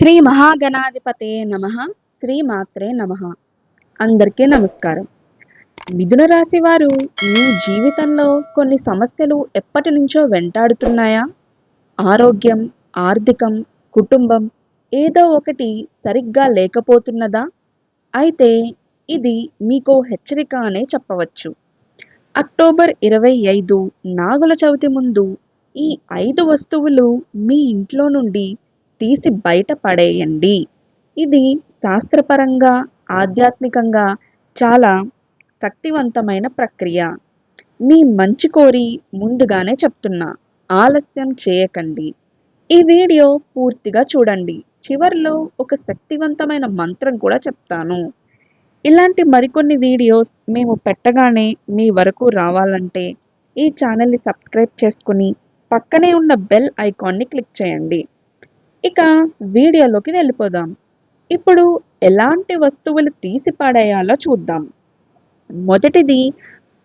శ్రీ మహాగణాధిపతే నమ శ్రీ మాత్రే నమ. అందరికీ నమస్కారం. మిథున రాశి వారు మీ జీవితంలో కొన్ని సమస్యలు ఎప్పటి నుంచో వెంటాడుతున్నాయా? ఆరోగ్యం ఆర్థికం కుటుంబం ఏదో ఒకటి సరిగ్గా లేకపోతున్నదా? అయితే ఇది మీకు హెచ్చరిక అనే చెప్పవచ్చు. అక్టోబర్ ఇరవై ఐదు నాగుల చవితి ముందు ఈ ఐదు వస్తువులు మీ ఇంట్లో నుండి తీసి బయట పడేయండి. ఇది శాస్త్రపరంగా ఆధ్యాత్మికంగా చాలా శక్తివంతమైన ప్రక్రియ. మీ మంచి కోరి ముందుగానే చెప్తున్నా ఆలస్యం చేయకండి. ఈ వీడియో పూర్తిగా చూడండి. చివరిలో ఒక శక్తివంతమైన మంత్రం కూడా చెప్తాను. ఇలాంటి మరికొన్ని వీడియోస్ మేము పెట్టగానే మీ వరకు రావాలంటే ఈ ఛానల్ని సబ్స్క్రైబ్ చేసుకుని పక్కనే ఉన్న బెల్ ఐకాన్ని క్లిక్ చేయండి. ఇక వీడియోలోకి వెళ్ళిపోదాం. ఇప్పుడు ఎలాంటి వస్తువులు తీసి పడేయాలో చూద్దాం. మొదటిది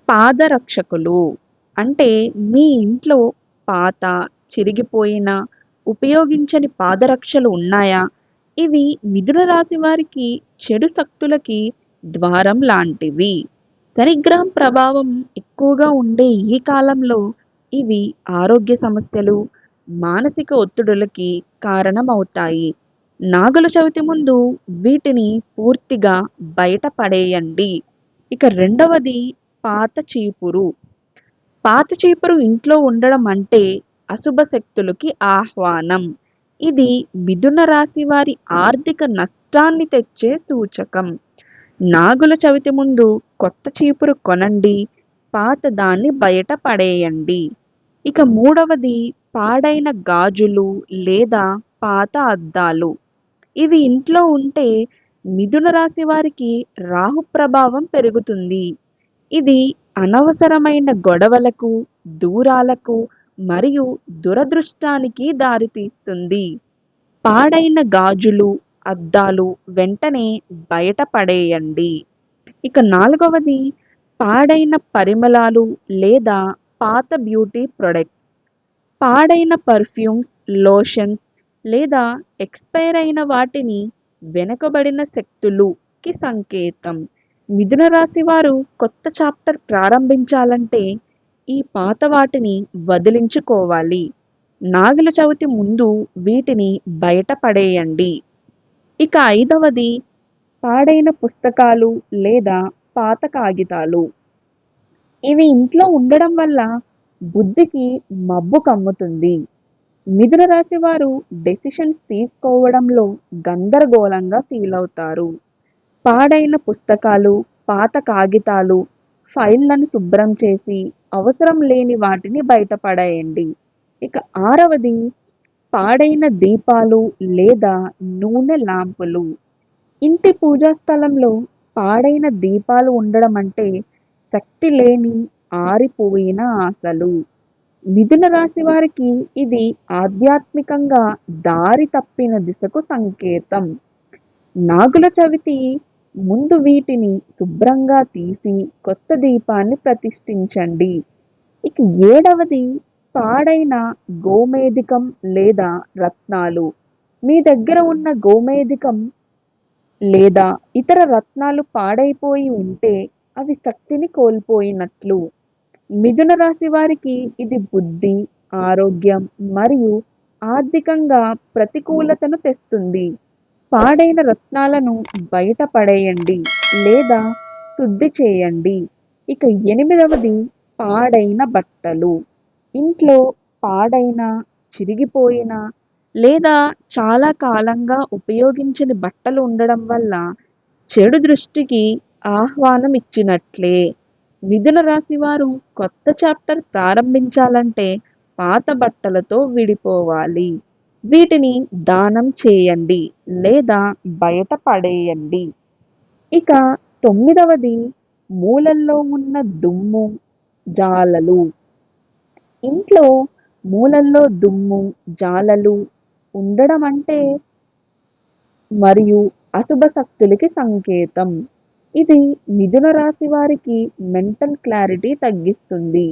పాదరక్షకులు. అంటే మీ ఇంట్లో పాత చిరిగిపోయిన ఉపయోగించని పాదరక్షలు ఉన్నాయా? ఇవి మిథున రాశి వారికి చెడు శక్తులకి ద్వారం లాంటివి. శనిగ్రహం ప్రభావం ఎక్కువగా ఉండే ఈ కాలంలో ఇవి ఆరోగ్య సమస్యలు మానసిక ఒత్తిడులకి కారణమవుతాయి. నాగుల చవితి ముందు వీటిని పూర్తిగా బయట పడేయండి ఇక రెండవది పాత చీపురు. పాత చీపురు ఇంట్లో ఉండడం అంటే అశుభ శక్తులకి ఆహ్వానం. ఇది మిథున రాశి వారి ఆర్థిక నష్టాన్ని తెచ్చే సూచకం. నాగుల చవితి ముందు కొత్త చీపురు కొనండి. పాత దాన్ని బయట పడేయండి ఇక మూడవది పాడైన గాజులు లేదా పాత అద్దాలు. ఇవి ఇంట్లో ఉంటే మిథున రాశి వారికి రాహు ప్రభావం పెరుగుతుంది. ఇది అనవసరమైన గొడవలకు దూరాలకు మరియు దురదృష్టానికి దారితీస్తుంది పాడైన గాజులు అద్దాలు వెంటనే బయట పడేయండి. ఇక నాలుగవది పాడైన పరిమళాలు లేదా పాత బ్యూటీ ప్రొడక్ట్స్ పాడైన పర్ఫ్యూమ్స్ లోషన్స్ లేదా ఎక్స్పైర్ అయిన వాటిని వెనుకబడిన శక్తులుకి సంకేతం. మిథున రాశి వారు కొత్త చాప్టర్ ప్రారంభించాలంటే ఈ పాత వాటిని వదిలించుకోవాలి. నాగుల చవితి ముందు వీటిని బయటపడేయండి ఇక ఐదవది పాడైన పుస్తకాలు లేదా పాత కాగితాలు. ఇవి ఇంట్లో ఉండడం వల్ల బుద్ధికి మబ్బు కమ్ముతుంది. మిథున రాశి వారు డెసిషన్స్ తీసుకోవడంలో గందరగోళంగా ఫీల్ అవుతారు. పాడైన పుస్తకాలు పాత కాగితాలు ఫైళ్ళను శుభ్రం చేసి అవసరం లేని వాటిని బయటపడేయండి. ఇక ఆరవది పాడైన దీపాలు లేదా నూనె లాంపులు. ఇంటి పూజా స్థలంలో పాడైన దీపాలు ఉండడం అంటే శక్తి లేని ఆరిపోయిన ఆశలు మిథున రాశి వారికి ఇది ఆధ్యాత్మికంగా దారి తప్పిన దిశకు సంకేతం. నాగుల చవితి ముందు వీటిని శుభ్రంగా తీసి కొత్త దీపాన్ని ప్రతిష్ఠించండి. ఇక ఏడవది పాడైన గోమేధికం లేదా రత్నాలు. మీ దగ్గర ఉన్న గోమేధికం లేదా ఇతర రత్నాలు పాడైపోయి ఉంటే అవి శక్తిని కోల్పోయినట్లు. మిథున రాశి వారికి ఇది బుద్ధి ఆరోగ్యం మరియు ఆర్థికంగా ప్రతికూలతను తెస్తుంది. పాడైన రత్నాలను బయట పడేయండి లేదా శుద్ధి చేయండి. ఇక ఎనిమిదవది పాడైన బట్టలు. ఇంట్లో పాడైన చిరిగిపోయిన లేదా చాలా కాలంగా ఉపయోగించని బట్టలు ఉండడం వల్ల చెడు దృష్టికి ఆహ్వానం ఇచ్చినట్లే మిథున రాశి వారు కొత్త చాప్టర్ ప్రారంభించాలంటే పాత బట్టలతో విడిపోవాలి. వీటిని దానం చేయండి లేదా బయట పడేయండి. ఇక తొమ్మిదవది మూలల్లో ఉన్న దుమ్ము జాలలు. ఇంట్లో మూలల్లో దుమ్ము జాలలు ఉండడం అంటే మరియు అశుభ శక్తులకి సంకేతం. ఇది మిథున రాశి వారికి మెంటల్ క్లారిటీ తగ్గిస్తుంది.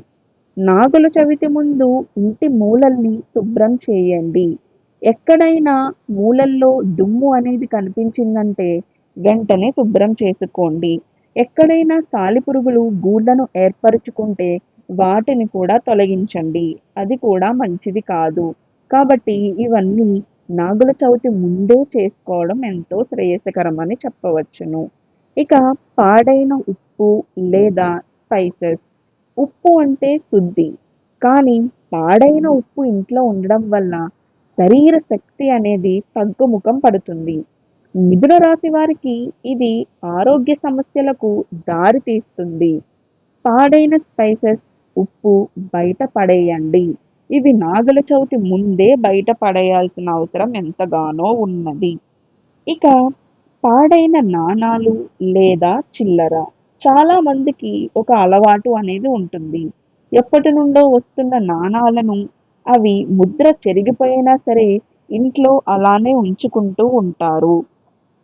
నాగుల చవితి ముందు ఇంటి మూలల్ని శుభ్రం చేయండి. ఎక్కడైనా మూలల్లో దుమ్ము అనేది కనిపించిందంటే వెంటనే శుభ్రం చేసుకోండి. ఎక్కడైనా సాలిపురుగులు గూళ్ళను ఏర్పరచుకుంటే వాటిని కూడా తొలగించండి. అది కూడా మంచిది కాదు. కాబట్టి ఇవన్నీ నాగుల చవితి ముందే చేసుకోవడం ఎంతో శ్రేయస్కరమని చెప్పవచ్చును. ఇక పాడైన ఉప్పు లేదా స్పైసెస్ ఉప్పు అంటే శుద్ధి. కానీ పాడైన ఉప్పు ఇంట్లో ఉండడం వల్ల శరీర శక్తి అనేది తగ్గుముఖం పడుతుంది. మిథున రాశి వారికి ఇది ఆరోగ్య సమస్యలకు దారి తీస్తుంది. పాడైన స్పైసెస్ ఉప్పు బయట పడేయండి. ఇవి నాగుల చవితి ముందే బయట పడేయాల్సిన అవసరం ఎంతగానో ఉన్నది. ఇక పాడైన నాణాలు లేదా చిల్లర చాలా మందికి ఒక అలవాటు అనేది ఉంటుంది. ఎప్పటి నుండో వస్తున్న నాణాలను అవి ముద్ర చెరిగిపోయినా సరే ఇంట్లో అలానే ఉంచుకుంటూ ఉంటారు.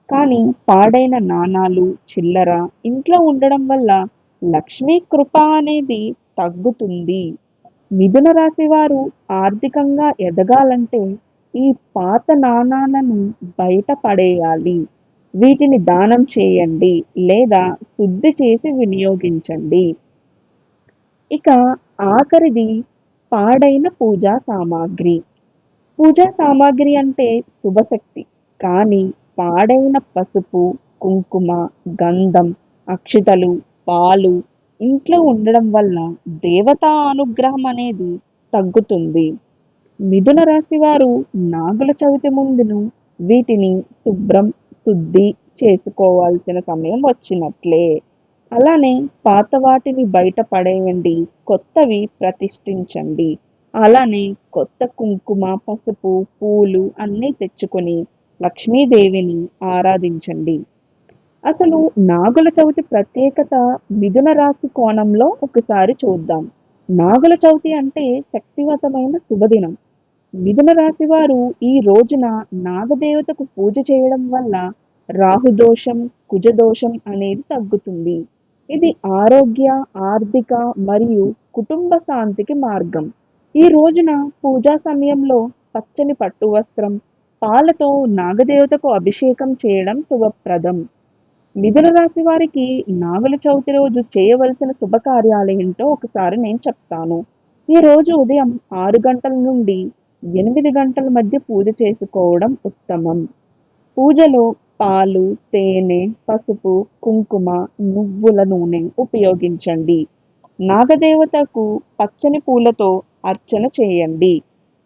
కానీ పాడైన నాణాలు చిల్లర ఇంట్లో ఉండడం వల్ల లక్ష్మీ కృప అనేది తగ్గుతుంది. మిథున రాశి వారు ఆర్థికంగా ఎదగాలంటే ఈ పాత నాణాలను బయట పడేయాలి. వీటిని దానం చేయండి లేదా శుద్ధి చేసి వినియోగించండి. ఇక ఆఖరిది పాడైన పూజా సామాగ్రి. పూజా సామాగ్రి అంటే శుభశక్తి. కానీ పాడైన పసుపు కుంకుమ గంధం అక్షితలు పాలు ఇంట్లో ఉండడం వల్ల దేవతా అనుగ్రహం అనేది తగ్గుతుంది. మిథున రాశి వారు నాగుల చవితి ముందును వీటిని శుభ్రం శుద్ధి చేసుకోవాల్సిన సమయం వచ్చినట్లే. అలానే పాత వాటిని బయట పడేయండి కొత్తవి ప్రతిష్ఠించండి. అలానే కొత్త కుంకుమ పసుపు పూలు అన్నీ తెచ్చుకొని లక్ష్మీదేవిని ఆరాధించండి. అసలు నాగుల చవితి ప్రత్యేకత మిథున రాశి కోణంలో ఒకసారి చూద్దాం. నాగుల చవితి అంటే శక్తివంతమైన శుభదినం. మిథున రాశి వారు ఈ రోజున నాగదేవతకు పూజ చేయడం వల్ల రాహుదోషం కుజదోషం అనేది తగ్గుతుంది. ఇది ఆరోగ్య ఆర్థిక మరియు కుటుంబ శాంతికి మార్గం. ఈ రోజున పూజా సమయంలో పచ్చని పట్టు వస్త్రం పాలతో నాగదేవతకు అభిషేకం చేయడం శుభప్రదం. మిథున రాశి వారికి నాగుల చవితి రోజు చేయవలసిన శుభకార్యాలు ఏంటో ఒకసారి నేను చెప్తాను. ఈ రోజు ఉదయం ఆరు గంటల నుండి ఎనిమిది గంటల మధ్య పూజ చేసుకోవడం ఉత్తమం. పూజలో పాలు తేనె పసుపు కుంకుమ నువ్వుల నూనె ఉపయోగించండి. నాగదేవతకు పచ్చని పూలతో అర్చన చేయండి.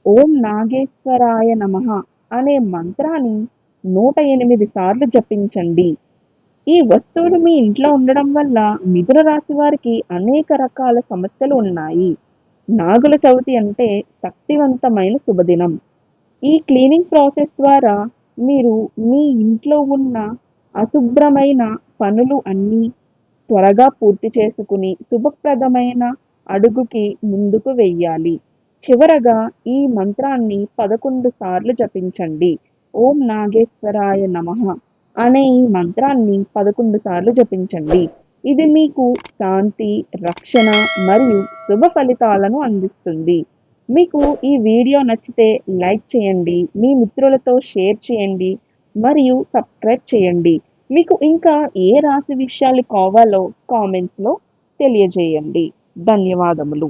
ఓం నాగేశ్వరాయ నమః అనే మంత్రాన్ని నూట ఎనిమిది సార్లు జపించండి. ఈ వస్తువులు మీ ఇంట్లో ఉండడం వల్ల మిథున రాశి వారికి అనేక రకాల సమస్యలు ఉన్నాయి. నాగుల చవితి అంటే శక్తివంతమైన శుభదినం. ఈ క్లీనింగ్ ప్రాసెస్ ద్వారా మీరు మీ ఇంట్లో ఉన్న అశుభ్రమైన పనులు అన్నీ త్వరగా పూర్తి చేసుకుని శుభప్రదమైన అడుగుకి ముందుకు వెయ్యాలి. చివరగా ఈ మంత్రాన్ని పదకొండు సార్లు జపించండి. ఓం నాగేశ్వరాయ నమః అనే ఈ మంత్రాన్ని పదకొండు సార్లు జపించండి. ఇది మీకు శాంతి రక్షణ మరియు శుభ ఫలితాలను అందిస్తుంది. మీకు ఈ వీడియో నచ్చితే లైక్ చేయండి మీ మిత్రులతో షేర్ చేయండి మరియు సబ్స్క్రైబ్ చేయండి. మీకు ఇంకా ఏ రాశి విషయాలు కావాలో కామెంట్స్లో తెలియజేయండి. ధన్యవాదములు.